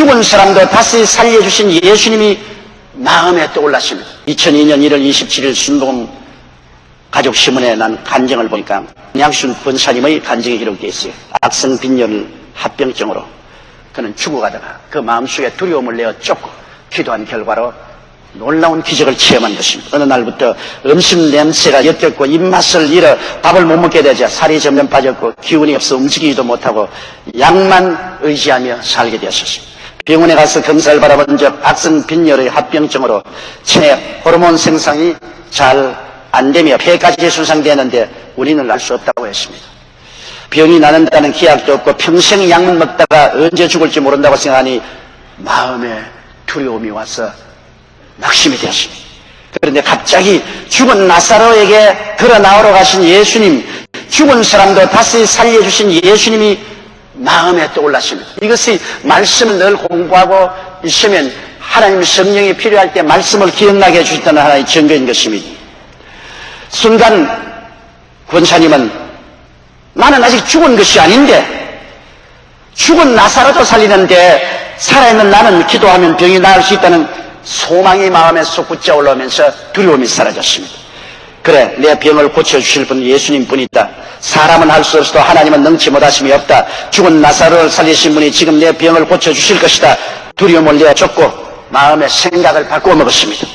죽은 사람도 다시 살려주신 예수님이 마음에 떠올랐습니다. 2002년 1월 27일 순봉 가족 신문에 난 간증을 보니까 양순 권사님의 간증이 기록되어 있어요. 악성 빈혈 합병증으로 그는 죽어가다가 그 마음속에 두려움을 내어 쫓고 기도한 결과로 놀라운 기적을 체험한 것입니다. 어느 날부터 음식 냄새가 역겹고 입맛을 잃어 밥을 못 먹게 되자 살이 점점 빠졌고 기운이 없어 움직이지도 못하고 약만 의지하며 살게 되었습니다. 병원에 가서 검사를 받아본 적 악성 빈혈의 합병증으로 체내 호르몬 생성이 잘 안 되며 폐까지 손상되는데 우리는 알 수 없다고 했습니다. 병이 나는다는 기약도 없고 평생 약만 먹다가 언제 죽을지 모른다고 생각하니 마음에 두려움이 와서 낙심이 되었습니다. 그런데 갑자기 죽은 나사로에게 걸어 나오러 가신 예수님, 죽은 사람도 다시 살려주신 예수님이 마음에 떠올랐습니다. 이것이 말씀을 늘 공부하고 있으면 하나님 성령이 필요할 때 말씀을 기억나게 해주셨다는 하나의 증거인 것입니다. 순간 권사님은 나는 아직 죽은 것이 아닌데 죽은 나사로도 살리는데 살아있는 나는 기도하면 병이 나을 수 있다는 소망이 마음에 솟구쳐 올라오면서 두려움이 사라졌습니다. 그래 내 병을 고쳐주실 분은 예수님 뿐이다. 사람은 할 수 없어도 하나님은 능치 못하심이 없다. 죽은 나사로를 살리신 분이 지금 내 병을 고쳐주실 것이다. 두려움을 내어줬고 마음의 생각을 바꾸어 먹었습니다.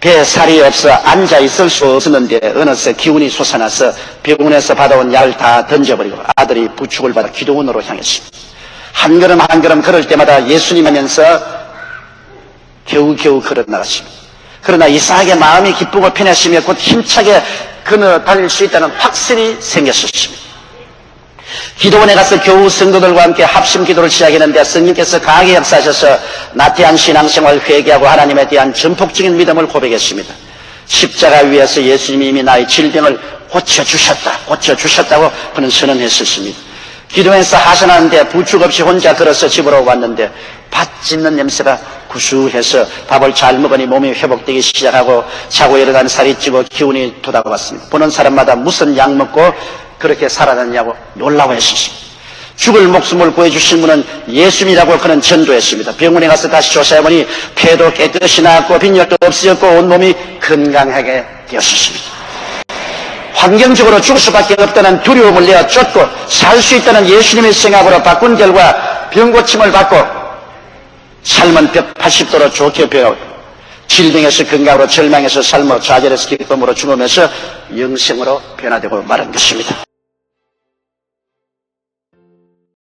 배에 살이 없어 앉아 있을 수 없었는데 어느새 기운이 솟아나서 병원에서 받아온 약을 다 던져버리고 아들이 부축을 받아 기도원으로 향했습니다. 한 걸음 한 걸음 걸을 때마다 예수님 하면서 겨우겨우 걸어 나갔습니다. 그러나 이상하게 마음이 기쁘고 편했으며 곧 힘차게 그어 달릴 수 있다는 확신이 생겼었습니다. 기도원에 가서 겨우 성도들과 함께 합심 기도를 시작했는데 성령께서 강하게 역사하셔서 나태한 신앙생활 회개하고 하나님에 대한 전폭적인 믿음을 고백했습니다. 십자가 위에서 예수님이 이미 나의 질병을 고쳐주셨다, 고쳐주셨다고 그는 선언했었습니다. 기도원에서 하선하는데 부축 없이 혼자 걸어서 집으로 왔는데 밭 찢는 냄새가 구수해서 밥을 잘 먹으니 몸이 회복되기 시작하고 자고 일어나면 살이 찌고 기운이 돋아왔습니다. 보는 사람마다 무슨 약 먹고 그렇게 살아났냐고 놀라워했습니다. 죽을 목숨을 구해주신 분은 예수님이라고 그는 전도했습니다. 병원에 가서 다시 조사해보니 폐도 깨끗이 나았고 빈혈도 없어졌고 온몸이 건강하게 되었습니다. 환경적으로 죽을 수밖에 없다는 두려움을 내어 쫓고 살 수 있다는 예수님의 생각으로 바꾼 결과 병고침을 받고 삶은 180도로 좋게 배워 질병에서 건강으로 절망에서 삶으로 좌절에서 기쁨으로 죽으면서 영생으로 변화되고 말한 것입니다.